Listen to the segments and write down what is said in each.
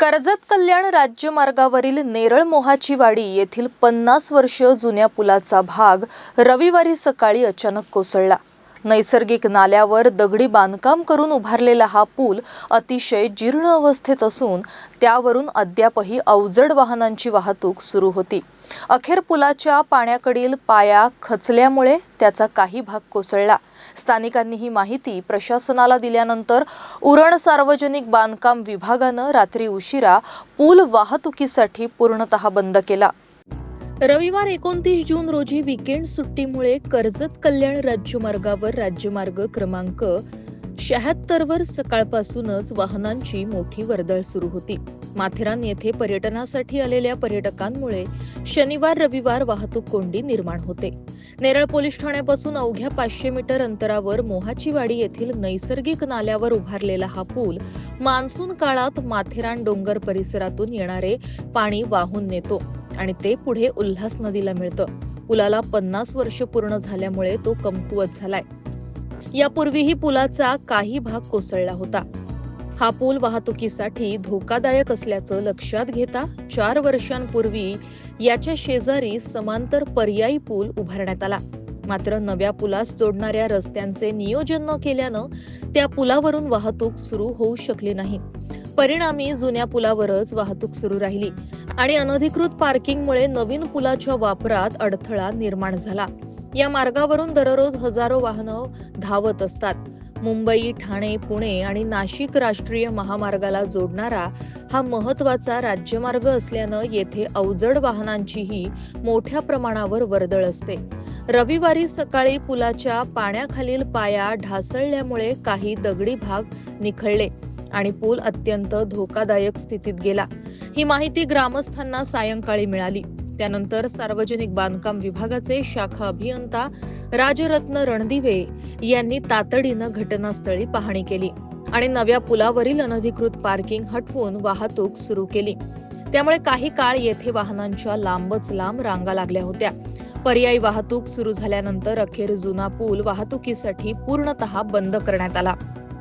कर्जत कल्याण राज्यमार्गावरील नेरळ मोहाची वाडी येथील पन्नास वर्ष जुन्या पुलाचा भाग रविवारी सकाळी अचानक कोसळला. नैसर्गिक नाल्यावर दगडी बांधकाम करून उभारलेला हा पूल अतिशय जीर्ण अवस्थेत असून त्यावरून अद्यापही अवजड वाहनांची वाहतूक सुरू होती. अखेर पुलाच्या पाण्याकडील पाया खचल्यामुळे त्याचा काही भाग कोसळला. स्थानिकांनी ही माहिती प्रशासनाला दिल्यानंतर उरण सार्वजनिक बांधकाम विभागानं रात्री उशिरा पूल वाहतुकीसाठी पूर्णतः बंद केला. रविवार एकोणतीस जून रोजी विकेंड सुट्टीमुळे कर्जत कल्याण राज्यमार्गावर राज्यमार्ग क्रमांक शहात्तरवर सकाळपासूनच वाहनांची मोठी वर्दळ सुरू होती. माथेरान येथे पर्यटनासाठी आलेल्या पर्यटकांमुळे शनिवार रविवार वाहतूक कोंडी निर्माण होते. नेरळ पोलीस ठाण्यापासून अवघ्या पाचशे मीटर अंतरावर मोहाचीवाडी येथील नैसर्गिक नाल्यावर उभारलेला हा पूल मान्सून काळात माथेरान डोंगर परिसरातून येणारे पाणी वाहून नेतो. आणि ते पुढे उल्हास नदीला मिळतं. पुलाला पन्नास वर्ष पूर्ण झाल्यामुळे तो कमकुवत झालाय. यापूर्वीही पुलाचा काही भाग कोसळला होता. हा पूल वाहतुकीसाठी धोकादायक असल्याचं लक्षात घेता चार वर्षांपूर्वी याच्या शेजारी समांतर पर्यायी पूल उभारण्यात आला. मात्र नव्या पुलास जोडणाऱ्या रस्त्यांचे नियोजन न केल्यानं त्या पुलावरून वाहतूक सुरू होऊ शकली नाही. परिणामी जुन्या पुलावरच वाहतूक सुरू राहिली आणि अनधिकृत पार्किंगमुळे नवीन पुलाच्या वापरात अडथळा निर्माण झाला. या मार्गावरून दररोज हजारो वाहनं धावत असतात. मुंबई ठाणे पुणे आणि नाशिक राष्ट्रीय महामार्गाला जोडणारा हा महत्त्वाचा राज्यमार्ग असल्यानं येथे अवजड वाहनांचीही मोठ्या प्रमाणावर वर्दळ असते. रविवारी सकाळी पुलाच्या पाण्याखालील पाया ढासळल्यामुळे काही दगडी भाग निखळले. आणि पूल अत्यंत धोकादायक स्थितीत गेला. ही माहिती ग्रामस्थांना सायंकाळी मिळाली. त्यानंतर सार्वजनिक बांधकाम विभागाचे शाखा अभियंता राजरत्न रणदिवे यांनी तातडीनं घटनास्थळी पाहणी केली आणि नव्या पुलावरील अनधिकृत पार्किंग हटवून वाहतूक सुरू केली. त्यामुळे काही काळ येथे वाहनांच्या लांबच लांब रांगा लागल्या होत्या. पर्यायी वाहतूक सुरू झाल्यानंतर अखेर जुना पूल वाहतुकीसाठी पूर्णतः बंद करण्यात आला.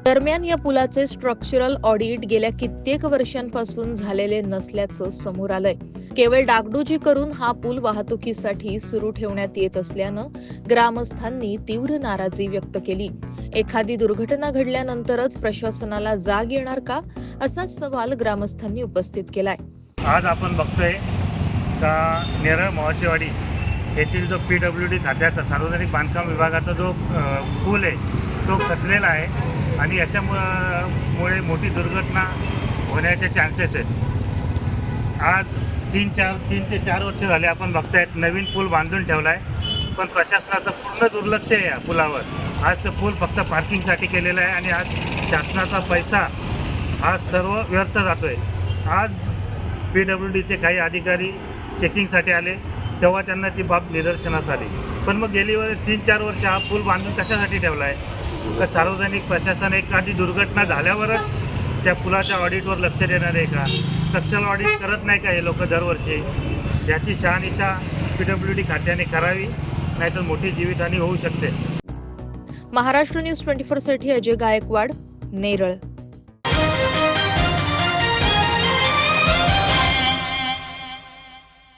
दरम्यान या पुलाचे स्ट्रक्चरल ऑडिट गेल्या कित्येक वर्षांपासून झालेले नसल्याचं समोर आलंय. केवळ डागडुजी करून हा पूल वाहतुकीसाठी सुरू ठेवण्यात येत असल्यानं ग्रामस्थांनी तीव्र नाराजी व्यक्त केली. एखादी दुर्घटना घडल्यानंतरच प्रशासनाला जाग येणार का असा सवाल ग्रामस्थांनी उपस्थित केलाय. आज आपण बघतोय का नेरळ मोहाचेवाडी येथील जो पी डब्ल्यू डी खात्याचा सार्वजनिक बांधकाम विभागाचा जो पूल आहे तो खचलेला आहे. आणि याच्यामुळं मुळे मोठी दुर्घटना होण्याचे चान्सेस आहेत. आज तीन चार तीन ते चार वर्ष झाले आपण बघतायत नवीन पूल बांधून ठेवला आहे पण प्रशासनाचं पूर्ण दुर्लक्ष आहे या पुलावर. आज तो पूल फक्त पार्किंगसाठी केलेला आहे आणि आज शासनाचा पैसा हा सर्व व्यर्थ जातो आहे आज पी डब्ल्यू डीचे काही अधिकारी चेकिंगसाठी आले तेव्हा त्यांना ती बाब निदर्शनास आली. पण मग गेली वर तीन चार वर्ष हा पूल बांधून कशासाठी ठेवला आहे तर सार्वजनिक प्रशासन एखादी दुर्घटना झाल्यावरच त्या पुलाच्या ऑडिटवर लक्ष देणार आहे का? स्ट्रक्चरल ऑडिट करत नाही का हे लोक दरवर्षी? याची शहानिशा पी डब्ल्यू डी खात्याने करावी नाहीतर मोठी जीवितहानी होऊ शकते. महाराष्ट्र न्यूज ट्वेंटी फोरसाठी अजय गायकवाड नेरळ.